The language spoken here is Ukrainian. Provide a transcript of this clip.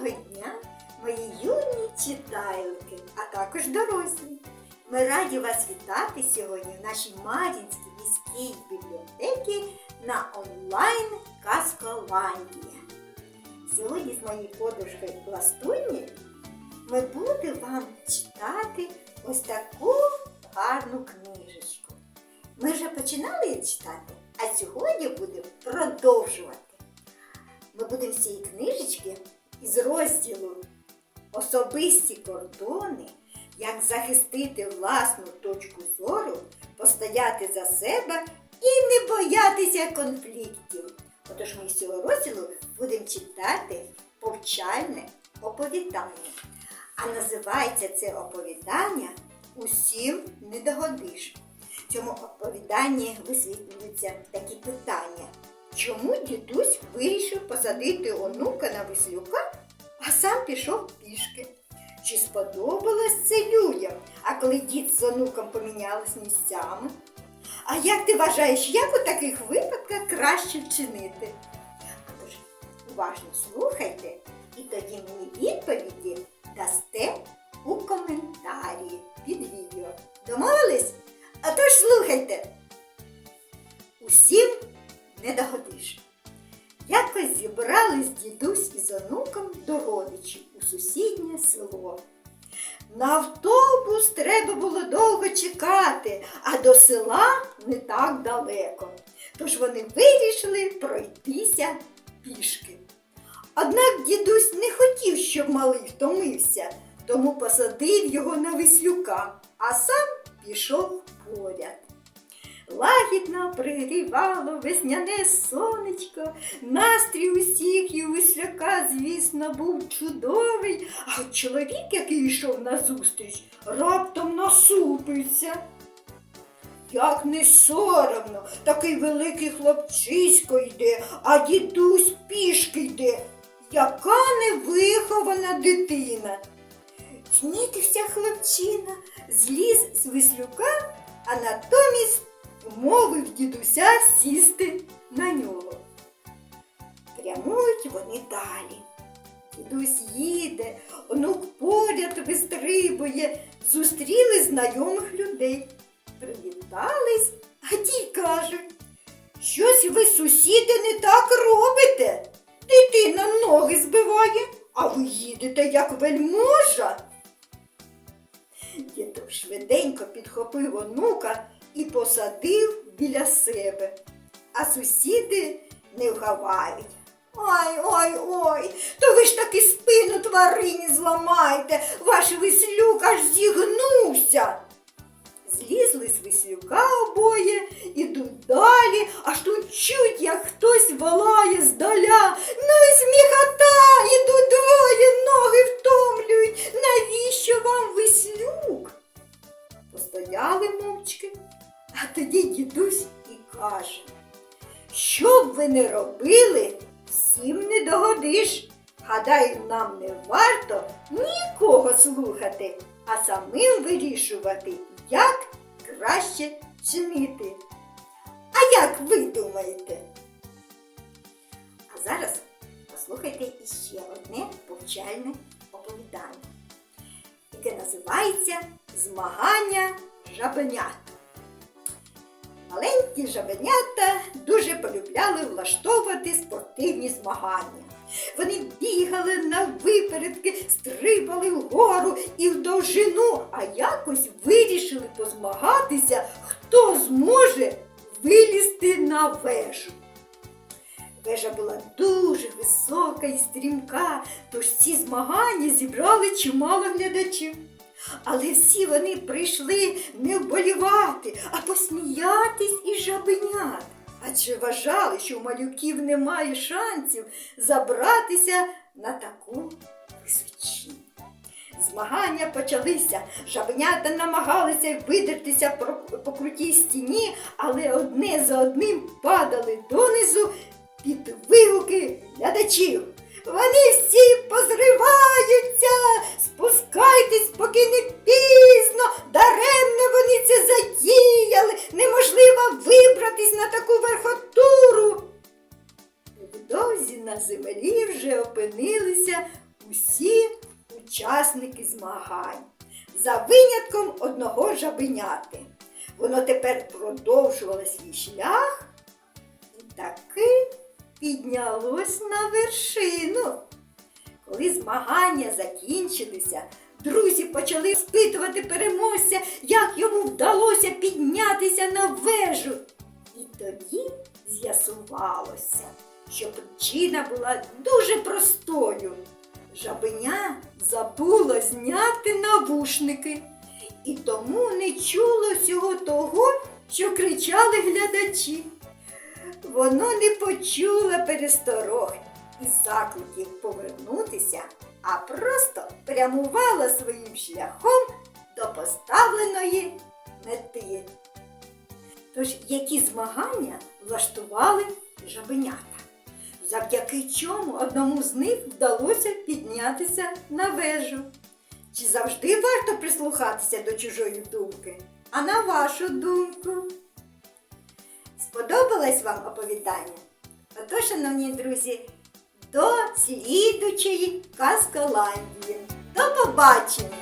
Доброго дня, мої юні читайлики, а також дорослі. Ми раді вас вітати сьогодні в нашій Мар'їнській міській бібліотеці на онлайн Казколандія. Сьогодні з моєю подружкою Пластуні ми будемо вам читати ось таку гарну книжечку. Ми вже починали її читати, а сьогодні будемо продовжувати. Ми будемо з цієї книжечки із розділу Особисті кордони, як захистити власну точку зору, постояти за себе і не боятися конфліктів. Отож ми з цього розділу будемо читати повчальне оповідання. А називається це оповідання Усім не догодиш. В цьому оповіданні висвітлюються такі питання. Чому дідусь вирішив посадити онука на веслюка, а сам пішов пішки? Чи сподобалось це людям? А коли дід з онуком помінялись місцями? А як ти вважаєш, як у таких випадках краще вчинити? Тож уважно слухайте і тоді мені відповіді зібрались дідусь із онуком до родичів у сусіднє село. На автобус треба було довго чекати, а до села не так далеко. Тож вони вирішили пройтися пішки. Однак дідусь не хотів, щоб малий втомився, тому посадив його на веслюка, а сам пішов поряд. Лагідно пригрівало весняне сонечко, настрій усіх і у весляка, звісно, був чудовий, а чоловік, який йшов назустріч, раптом насупився. Як не соромно, такий великий хлопчисько йде, а дідусь пішки йде. Яка невихована дитина. Знітився хлопчина, зліз з веслюка, а натомість мовив дідуся сісти на нього. Прямують вони далі. Дідусь їде, онук поряд вистрибує, зустріли знайомих людей. Привітались, а ті каже, щось ви, сусіди, не так робите. Дитина ноги збиває, а ви їдете, як вельможа. Дідусь швиденько підхопив онука і посадив біля себе. А сусіди не вгавають. Ой, ой, ой, то ви ж таки спину тварині зламаєте, ваш веслюк аж зігнувся. Злізли з веслюка обоє, ідуть далі, аж тут чуть, як хтось волає здаля. Ну і сміхота, а тоді дідусь і каже, що б ви не робили, всім не догодиш. Гадаю, нам не варто нікого слухати, а самим вирішувати, як краще чинити. А як ви думаєте? А зараз послухайте іще одне повчальне оповідання, яке називається Змагання жабенят. Маленькі жабенята дуже полюбляли влаштовувати спортивні змагання. Вони бігали на випередки, стрибали вгору і в довжину, а якось вирішили позмагатися, хто зможе вилізти на вежу. Вежа була дуже висока і стрімка, тож ці змагання зібрали чимало глядачів. Але всі вони прийшли не вболівати, а посміятись із жабенят. Адже вважали, що у малюків немає шансів забратися на таку височінь. Змагання почалися. Жабенята намагалися видертися по крутій стіні, але одне за одним падали донизу під вигуки глядачів. Вони всі позриваються, спускайтесь, поки не пізно, даремно вони це затіяли, неможливо вибратись на таку верхотуру. Невдовзі на землі вже опинилися усі учасники змагань, за винятком одного жабеняти. Воно тепер продовжувало свій шлях. І таки піднялось на вершину. Коли змагання закінчилися, друзі почали спитувати переможця, як йому вдалося піднятися на вежу. І тоді з'ясувалося, що причина була дуже простою. Жабеня забуло зняти навушники і тому не чуло всього того, що кричали глядачі. Воно не почуло пересторог і закликів повернутися, а просто прямувало своїм шляхом до поставленої мети. Тож які змагання влаштували жабенята, завдяки чому одному з них вдалося піднятися на вежу? Чи завжди варто прислухатися до чужої думки? А на вашу думку? Сподобалось вам оповідання? Отож, шановні друзі, до слідучої казколандії. До побачення!